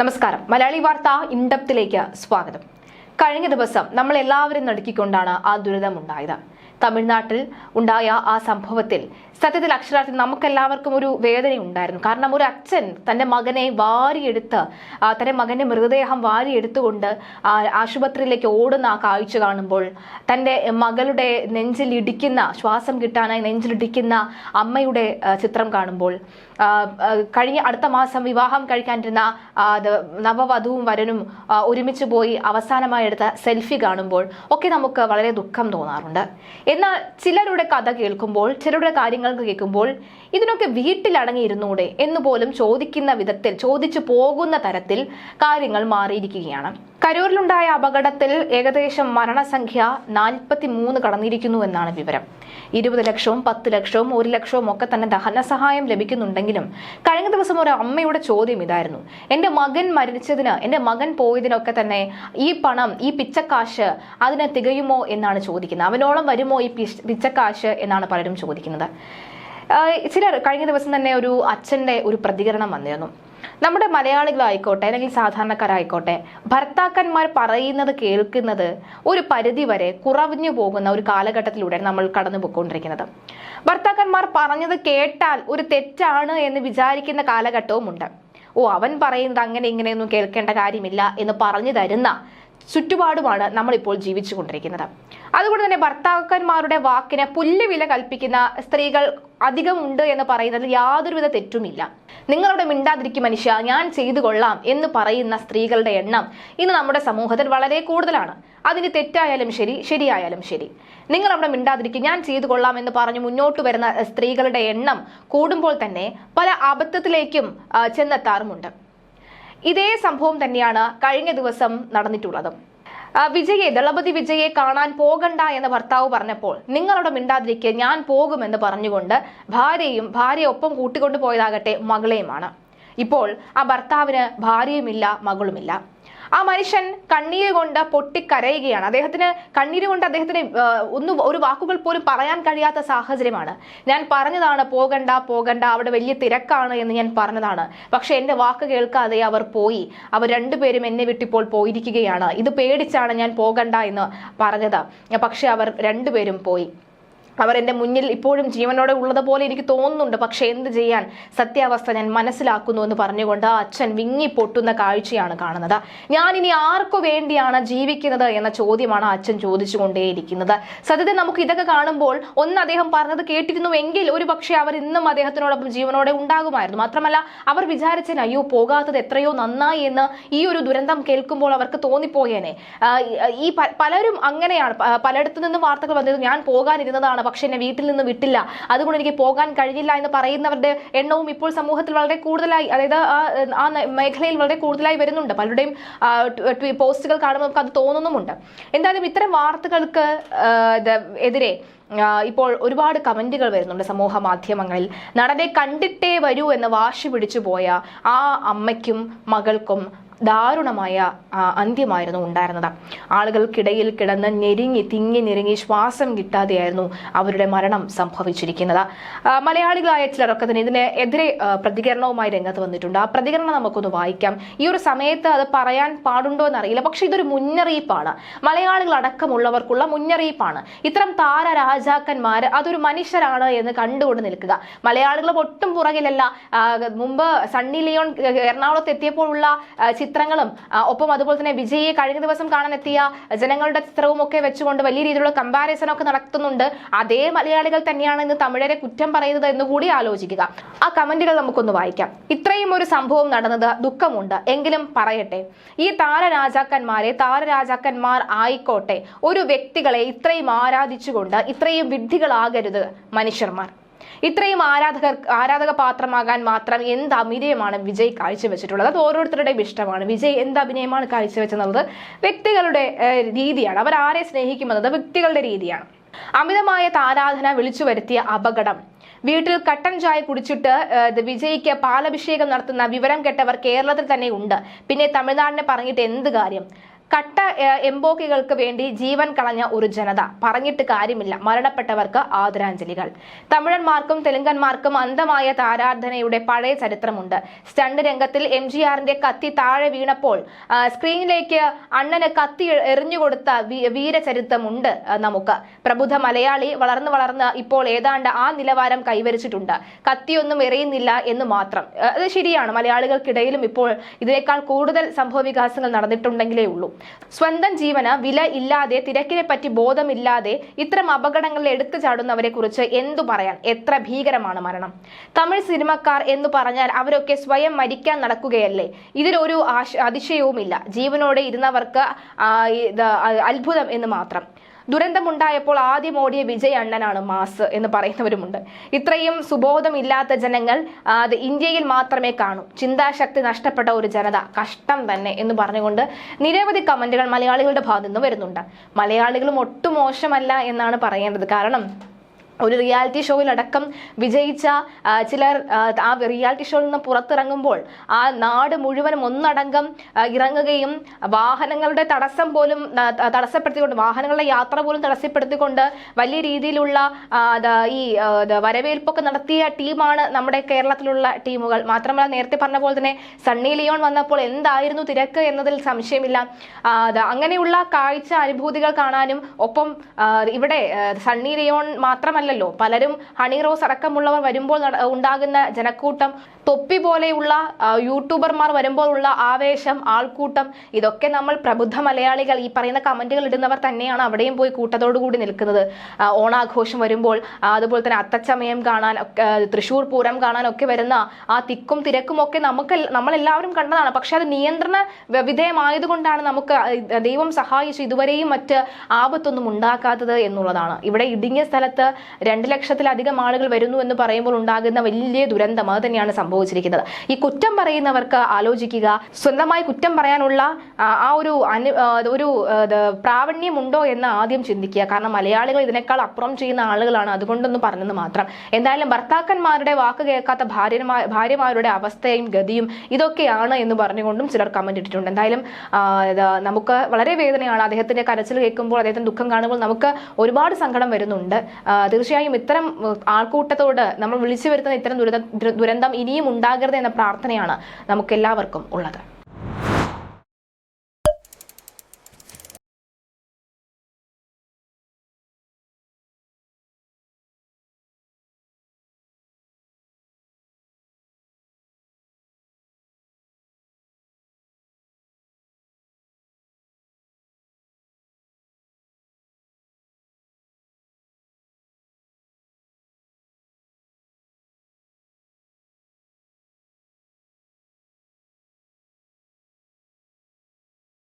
നമസ്കാരം. മലയാളി വാർത്ത ഇൻഡപ്തിലേക്ക് സ്വാഗതം. കഴിഞ്ഞ ദിവസം നമ്മൾ എല്ലാവരും നടുക്കിക്കൊണ്ടാണ് ആ ദുരിതമുണ്ടായത്. തമിഴ്നാട്ടിൽ ഉണ്ടായ ആ സംഭവത്തിൽ സത്യത്തിൽ അക്ഷരാർത്ഥത്തിൽ നമുക്കെല്ലാവർക്കും ഒരു വേദന ഉണ്ടായിരുന്നു കാരണം ഒരു അച്ഛൻ തന്റെ മകനെ വാരിയെടുത്ത് തന്റെ മകന്റെ മൃതദേഹം വാരിയെടുത്തുകൊണ്ട് ആശുപത്രിയിലേക്ക് ഓടുന്ന ആ കാഴ്ച കാണുമ്പോൾ തന്റെ മകളുടെ നെഞ്ചിലിടിക്കുന്ന ശ്വാസം കിട്ടാനായി നെഞ്ചിലിടിക്കുന്ന അമ്മയുടെ ചിത്രം കാണുമ്പോൾ കഴിഞ്ഞ അടുത്ത മാസം വിവാഹം കഴിക്കാനിരുന്ന നവവധുവും വരനും ഒരുമിച്ച് പോയി അവസാനമായി എടുത്ത സെൽഫി കാണുമ്പോൾ ഒക്കെ നമുക്ക് വളരെ ദുഃഖം തോന്നാറുണ്ട്. എന്നാൽ ചിലരുടെ കഥ കേൾക്കുമ്പോൾ ചിലരുടെ കാര്യങ്ങൾ കേൾക്കുമ്പോൾ ഇതിനൊക്കെ വീട്ടിലടങ്ങിയിരുന്നൂടെ എന്ന് പോലും ചോദിക്കുന്ന വിധത്തിൽ ചോദിച്ചു പോകുന്ന തരത്തിൽ കാര്യങ്ങൾ മാറിയിരിക്കുകയാണ്. കരൂരിലുണ്ടായ അപകടത്തിൽ ഏകദേശം മരണസംഖ്യ നാൽപ്പത്തി മൂന്ന് കടന്നിരിക്കുന്നു എന്നാണ് വിവരം. ഇരുപത് ലക്ഷവും പത്ത് ലക്ഷവും ഒരു ലക്ഷവും ഒക്കെ തന്നെ ധനസഹായം ലഭിക്കുന്നുണ്ടെങ്കിലും കഴിഞ്ഞ ദിവസം ഒരു അമ്മയുടെ ചോദ്യം ഇതായിരുന്നു. എന്റെ മകൻ മരിച്ചതിന് എന്റെ മകൻ പോയതിനൊക്കെ തന്നെ ഈ പണം ഈ പിച്ചക്കാശ് അതിനെ തികയുമോ എന്നാണ് ചോദിക്കുന്നത്. അവനോളം വരുമോ ഈ പിച്ചക്കാശ് എന്നാണ് പലരും ചോദിക്കുന്നത്. ചില ചിലർ കഴിഞ്ഞ ദിവസം തന്നെ ഒരു അച്ഛന്റെ ഒരു പ്രതികരണം വന്നിരുന്നു. നമ്മുടെ മലയാളികളായിക്കോട്ടെ അല്ലെങ്കിൽ സാധാരണക്കാരായിക്കോട്ടെ ഭർത്താക്കന്മാർ പറയുന്നത് കേൾക്കുന്നത് ഒരു പരിധി വരെ കുറഞ്ഞു പോകുന്ന ഒരു കാലഘട്ടത്തിലൂടെ നമ്മൾ കടന്നു പോയിക്കൊണ്ടിരിക്കുന്നത് ഭർത്താക്കന്മാർ പറഞ്ഞത് കേട്ടാൽ ഒരു തെറ്റാണ് എന്ന് വിചാരിക്കുന്ന കാലഘട്ടവും ഉണ്ട് ഓ അവൻ പറയുന്നത് അങ്ങനെ ഇങ്ങനെയൊന്നും കേൾക്കേണ്ട കാര്യമില്ല എന്ന് പറഞ്ഞു തരുന്ന ചുറ്റുപാടുമാണ് നമ്മളിപ്പോൾ ജീവിച്ചു കൊണ്ടിരിക്കുന്നത് അതുകൊണ്ട് തന്നെ ഭർത്താക്കന്മാരുടെ വാക്കിന് പുല്ല് വില കൽപ്പിക്കുന്ന സ്ത്രീകൾ അധികമുണ്ട് എന്ന് പറയുന്നതിൽ യാതൊരുവിധ തെറ്റുമില്ല. നിങ്ങളവിടെ മിണ്ടാതിരിക്കും മനുഷ്യ ഞാൻ ചെയ്തു കൊള്ളാം എന്ന് പറയുന്ന സ്ത്രീകളുടെ എണ്ണം ഇന്ന് നമ്മുടെ സമൂഹത്തിൽ വളരെ കൂടുതലാണ്. അതിന് തെറ്റായാലും ശരി ശരിയായാലും ശരി. നിങ്ങൾ അവിടെ മിണ്ടാതിരിക്കും ഞാൻ ചെയ്തു കൊള്ളാം എന്ന് പറഞ്ഞ് മുന്നോട്ട് വരുന്ന സ്ത്രീകളുടെ എണ്ണം കൂടുമ്പോൾ തന്നെ പല അബദ്ധത്തിലേക്കും ചെന്നെത്താറുമുണ്ട്. ഇതേ സംഭവം തന്നെയാണ് കഴിഞ്ഞ ദിവസം നടന്നിട്ടുള്ളത്. വിജയെ ദളപതി വിജയെ കാണാൻ പോകണ്ട എന്ന് ഭർത്താവ് പറഞ്ഞപ്പോൾ നിങ്ങളുടെ മിണ്ടാതിരിക്കുക ഞാൻ പോകുമെന്ന് പറഞ്ഞുകൊണ്ട് ഭാര്യയും ഭാര്യയെ ഒപ്പം കൂട്ടിക്കൊണ്ടു പോയതാകട്ടെ മകളെയുമാണ്. ഇപ്പോൾ ആ ഭർത്താവിന് ഭാര്യയുമില്ല മകളുമില്ല. ആ മനുഷ്യൻ കണ്ണീര് കൊണ്ട് പൊട്ടിക്കരയുകയാണ്. അദ്ദേഹത്തിന് കണ്ണീര് കൊണ്ട് അദ്ദേഹത്തിന് ഒന്ന് ഒരു വാക്കുകൾ പോലും പറയാൻ കഴിയാത്ത സാഹചര്യമാണ്. ഞാൻ പറഞ്ഞതാണ് പോകണ്ട പോകണ്ട അവിടെ വലിയ തിരക്കാണ് എന്ന് ഞാൻ പറഞ്ഞതാണ്. പക്ഷെ എന്റെ വാക്ക് കേൾക്കാതെ അവർ പോയി. അവർ രണ്ടുപേരും എന്നെ വിട്ടിപ്പോൾ പോയിരിക്കുകയാണ്. ഇത് പേടിച്ചാണ് ഞാൻ പോകണ്ട എന്ന് പറഞ്ഞത്. പക്ഷെ അവർ രണ്ടുപേരും പോയി. അവർ എന്റെ മുന്നിൽ ഇപ്പോഴും ജീവനോടെ ഉള്ളതുപോലെ എനിക്ക് തോന്നുന്നുണ്ട്. പക്ഷേ എന്ത് ചെയ്യാൻ? സത്യാവസ്ഥ ഞാൻ മനസ്സിലാക്കുന്നു എന്ന് പറഞ്ഞുകൊണ്ട് ആ അച്ഛൻ വിങ്ങി പൊട്ടുന്ന കാഴ്ചയാണ് കാണുന്നത്. ഞാൻ ഇനി ആർക്കു വേണ്ടിയാണ് ജീവിക്കുന്നത് എന്ന ചോദ്യമാണ് അച്ഛൻ ചോദിച്ചുകൊണ്ടേയിരിക്കുന്നത്. സത്യത്തെ നമുക്ക് ഇതൊക്കെ കാണുമ്പോൾ ഒന്ന് അദ്ദേഹം പറഞ്ഞത് കേട്ടിരുന്നുവെങ്കിൽ ഒരു പക്ഷേ അവർ ഇന്നും അദ്ദേഹത്തിനോടൊപ്പം ജീവനോടെ ഉണ്ടാകുമായിരുന്നു. മാത്രമല്ല അവർ വിചാരിച്ചേനെ അയ്യോ പോകാത്തത് എത്രയോ നന്നായി എന്ന് ഈ ഒരു ദുരന്തം കേൾക്കുമ്പോൾ അവർക്ക് തോന്നിപ്പോയേനെ. ഈ പലരും അങ്ങനെയാണ്. പലയിടത്തു നിന്നും വാർത്തകൾ വന്നത് ഞാൻ പോകാനിരുന്നതാണ് പക്ഷെ എന്നെ വീട്ടിൽ നിന്ന് വിട്ടില്ല. അതുകൊണ്ട് എനിക്ക് പോകാൻ കഴിഞ്ഞില്ല എന്ന് പറയുന്നവരുടെ എണ്ണവും ഇപ്പോൾ സമൂഹത്തിൽ വളരെ കൂടുതലായി അതായത് ആ മേഖലയിൽ വളരെ കൂടുതലായി വരുന്നുണ്ട്. പലരുടെയും പോസ്റ്റുകൾ കാണുമ്പോൾ നമുക്ക് അത് തോന്നുന്നുമുണ്ട്. എന്തായാലും ഇത്തരം വാർത്തകൾക്ക് എതിരെ ഇപ്പോൾ ഒരുപാട് കമന്റുകൾ വരുന്നുണ്ട് സമൂഹ മാധ്യമങ്ങളിൽ. നടനെ കണ്ടിട്ടേ വരൂ എന്ന് വാശി പിടിച്ചു പോയ ആ അമ്മയ്ക്കും മകൾക്കും ദാരുണമായ അന്ത്യമായിരുന്നു ഉണ്ടായിരുന്നത്. ആളുകൾക്കിടയിൽ കിടന്ന് ഞെരുങ്ങി തിങ്ങി ഞെരുങ്ങി ശ്വാസം കിട്ടാതെയായിരുന്നു അവരുടെ മരണം സംഭവിച്ചിരിക്കുന്നത്. മലയാളികളായ ചിലരൊക്കെ തന്നെ ഇതിനെതിരെ പ്രതികരണവുമായി രംഗത്ത് വന്നിട്ടുണ്ട്. ആ പ്രതികരണം നമുക്കൊന്ന് വായിക്കാം. ഈ ഒരു സമയത്ത് അത് പറയാൻ പാടുണ്ടോ എന്നറിയില്ല. പക്ഷെ ഇതൊരു മുന്നറിയിപ്പാണ്. മലയാളികൾ അടക്കമുള്ളവർക്കുള്ള മുന്നറിയിപ്പാണ്. ഇത്തരം താര രാജാക്കന്മാർ അതൊരു മനുഷ്യരാണ് എന്ന് കണ്ടുകൊണ്ട് നിൽക്കുക. മലയാളികൾ ഒട്ടും പുറകിലല്ല. മുമ്പ് സണ്ണി ലിയോൺ എറണാകുളത്ത് എത്തിയപ്പോഴുള്ള ആ, ചിത്രങ്ങളും ഒപ്പം അതുപോലെ തന്നെ വിജയെ കഴിഞ്ഞ ദിവസം കാണാൻ എത്തിയ ജനങ്ങളുടെ ചിത്രവും ഒക്കെ വെച്ചുകൊണ്ട് വലിയ രീതിയിലുള്ള കമ്പാരിസൺ ഒക്കെ നടത്തുന്നുണ്ട്. അതേ മലയാളികൾ തന്നെയാണ് ഇന്ന് തമിഴരെ കുറ്റം പറയുന്നത് എന്ന് കൂടി ആലോചിക്കുക. ആ കമന്റുകൾ നമുക്കൊന്ന് വായിക്കാം. ഇത്രയും ഒരു സംഭവം നടന്നത് ദുഃഖമുണ്ട്. എങ്കിലും പറയട്ടെ ഈ താരരാജാക്കന്മാരെ താരരാജാക്കന്മാർ ആയിക്കോട്ടെ ഒരു വ്യക്തികളെ ഇത്രയും ആരാധിച്ചുകൊണ്ട് ഇത്രയും വിഡ്ഢികളാകരുത് മനുഷ്യന്മാർ. ഇത്രയും ആരാധകർ ആരാധക പാത്രമാകാൻ മാത്രം എന്ത് അഭിനയമാണ് വിജയ് കാഴ്ചവെച്ചിട്ടുള്ളത്? അത് ഓരോരുത്തരുടെയും ഇഷ്ടമാണ്. വിജയ് എന്ത് അഭിനയമാണ് കാഴ്ചവെച്ചെന്നുള്ളത് വ്യക്തികളുടെ രീതിയാണ്. അവർ ആരെ സ്നേഹിക്കുമെന്നത് വ്യക്തികളുടെ രീതിയാണ്. അമിതമായ താരാധന വിളിച്ചു വരുത്തിയ അപകടം. വീട്ടിൽ കട്ടൻ ചായ കുടിച്ചിട്ട് വിജയ്ക്ക് പാലഭിഷേകം നടത്തുന്ന വിവരം കേട്ടവർ കേരളത്തിൽ തന്നെ ഉണ്ട്. പിന്നെ തമിഴ്നാടിനെ പറഞ്ഞിട്ട് എന്ത് കാര്യം? കട്ട എംബോക്കികൾക്ക് വേണ്ടി ജീവൻ കളഞ്ഞ ഒരു ജനത. പറഞ്ഞിട്ട് കാര്യമില്ല. മരണപ്പെട്ടവർക്ക് ആദരാഞ്ജലികൾ. തമിഴന്മാർക്കും തെലുങ്കന്മാർക്കും അന്ധമായ താരാധനയുടെ പഴയ ചരിത്രമുണ്ട്. സ്റ്റണ്ട് രംഗത്തിൽ എം ജി ആറിന്റെ കത്തി താഴെ വീണപ്പോൾ സ്ക്രീനിലേക്ക് അണ്ണന് കത്തി എറിഞ്ഞുകൊടുത്ത വീരചരിത്രമുണ്ട് നമുക്ക്. പ്രബുദ്ധ മലയാളി വളർന്നു വളർന്ന് ഇപ്പോൾ ഏതാണ്ട് ആ നിലവാരം കൈവരിച്ചിട്ടുണ്ട്. കത്തിയൊന്നും എറിയുന്നില്ല എന്ന് മാത്രം. അത് ശരിയാണ്. മലയാളികൾക്കിടയിലും ഇപ്പോൾ ഇതിനേക്കാൾ കൂടുതൽ സംഭവ വികാസങ്ങൾ നടന്നിട്ടുണ്ടെങ്കിലേ ഉള്ളൂ. സ്വന്തം ജീവന് വില ഇല്ലാതെ തിരക്കിനെ പറ്റി ബോധമില്ലാതെ ഇത്തരം അപകടങ്ങളിൽ എടുത്തു ചാടുന്നവരെ കുറിച്ച് എന്തു പറയാൻ? എത്ര ഭീകരമാണ് മരണം. തമിഴ് സിനിമക്കാർ എന്ന് പറഞ്ഞാൽ അവരൊക്കെ സ്വയം മരിക്കാൻ നടക്കുകയല്ലേ? ഇതിലൊരു അതിശയവുമില്ല. ജീവനോടെ ഇരുന്നവർക്ക് അത്ഭുതം എന്ന് മാത്രം. ദുരന്തമുണ്ടായപ്പോൾ ആദ്യം ഓടിയ വിജയ് അണ്ണനാണ് മാസ് എന്ന് പറയുന്നവരുമുണ്ട്. ഇത്രയും സുബോധമില്ലാത്ത ജനങ്ങൾ അത് ഇന്ത്യയിൽ മാത്രമേ കാണൂ. ചിന്താശക്തി നഷ്ടപ്പെട്ട ഒരു ജനത കഷ്ടം തന്നെ എന്ന് പറഞ്ഞുകൊണ്ട് നിരവധി കമന്റുകൾ മലയാളികളുടെ ഭാഗത്തു നിന്ന് വരുന്നുണ്ട്. മലയാളികളും ഒട്ടും മോശമല്ല എന്നാണ് പറയേണ്ടത്. കാരണം ഒരു റിയാലിറ്റി ഷോയിലടക്കം വിജയിച്ച ചിലർ ആ, റിയാലിറ്റി ഷോയിൽ നിന്ന് പുറത്തിറങ്ങുമ്പോൾ ആ നാട് മുഴുവനും ഒന്നടങ്കം ഇറങ്ങുകയും വാഹനങ്ങളുടെ തടസ്സം പോലും തടസ്സപ്പെടുത്തിക്കൊണ്ട് വാഹനങ്ങളുടെ യാത്ര പോലും തടസ്സപ്പെടുത്തിക്കൊണ്ട് വലിയ രീതിയിലുള്ള ഈ വരവേൽപ്പൊക്കെ നടത്തിയ ടീമാണ് നമ്മുടെ കേരളത്തിലുള്ള ടീമുകൾ. മാത്രമല്ല നേരത്തെ പറഞ്ഞ പോലെ തന്നെ സണ്ണി ലിയോൺ വന്നപ്പോൾ എന്തായിരുന്നു തിരക്ക് എന്നതിൽ സംശയമില്ല. അങ്ങനെയുള്ള കാഴ്ച അനുഭൂതികൾ കാണാനും ഒപ്പം ഇവിടെ സണ്ണി ലിയോൺ മാത്രമല്ലല്ലോ പലരും ഹണി റോസ് അടക്കമുള്ളവർ വരുമ്പോൾ ഉണ്ടാകുന്ന ജനക്കൂട്ടം തൊപ്പി പോലെയുള്ള യൂട്യൂബർമാർ വരുമ്പോൾ ഉള്ള ആവേശം ആൾക്കൂട്ടം ഇതൊക്കെ നമ്മൾ പ്രബുദ്ധ മലയാളികൾ ഈ പറയുന്ന കമന്റുകൾ ഇടുന്നവർ തന്നെയാണ് അവിടെയും പോയി കൂട്ടത്തോടുകൂടി നിൽക്കുന്നത്. ഓണാഘോഷം വരുമ്പോൾ അതുപോലെ തന്നെ അത്തച്ചമയം കാണാൻ തൃശൂർ പൂരം കാണാൻ ഒക്കെ വരുന്ന ആ തിക്കും തിരക്കും ഒക്കെ നമുക്ക് നമ്മളെല്ലാവരും കണ്ടതാണ്. പക്ഷെ അത് നിയന്ത്രണ വിധേയമായതുകൊണ്ടാണ് നമുക്ക് ദൈവം സഹായിച്ചു ഇതുവരെയും മറ്റ് ആപത്തൊന്നും ഉണ്ടാക്കാത്തത് എന്നുള്ളതാണ്. ഇവിടെ ഇടുങ്ങിയ സ്ഥലത്ത് രണ്ട് ലക്ഷത്തിലധികം ആളുകൾ വരുന്നു എന്ന് പറയുമ്പോൾ ഉണ്ടാകുന്ന വലിയ ദുരന്തം അത് തന്നെയാണ് സംഭവിച്ചിരിക്കുന്നത്. ഈ കുറ്റം പറയുന്നവർക്ക് ആലോചിക്കുക. സ്വന്തമായി കുറ്റം പറയാനുള്ള ആ, ഒരു അനു ഒരു പ്രാവണ്യം ഉണ്ടോ എന്ന് ആദ്യം ചിന്തിക്കുക. കാരണം മലയാളികൾ ഇതിനേക്കാൾ അപ്പുറം ചെയ്യുന്ന ആളുകളാണ് അതുകൊണ്ടൊന്ന് പറഞ്ഞെന്ന് മാത്രം. എന്തായാലും ഭർത്താക്കന്മാരുടെ വാക്ക് കേൾക്കാത്ത ഭാര്യമാർ ഭാര്യമാരുടെ അവസ്ഥയും ഗതിയും ഇതൊക്കെയാണ് എന്ന് പറഞ്ഞുകൊണ്ടും ചിലർ കമന്റ് ഇട്ടിട്ടുണ്ട്. എന്തായാലും നമുക്ക് വളരെ വേദനയാണ്. അദ്ദേഹത്തിന്റെ കരച്ചിൽ കേൾക്കുമ്പോൾ അദ്ദേഹത്തിന്റെ ദുഃഖം കാണുമ്പോൾ നമുക്ക് ഒരുപാട് സങ്കടം വരുന്നുണ്ട്. തീർച്ചയായും ഇത്തരം ആൾക്കൂട്ടത്തോട് നമ്മൾ വിളിച്ചു വരുത്തുന്ന ഇത്തരം ദുരിത ദുരന്തം ഇനിയും ഉണ്ടാകരുത് എന്ന പ്രാർത്ഥനയാണ് നമുക്കെല്ലാവർക്കും ഉള്ളത്.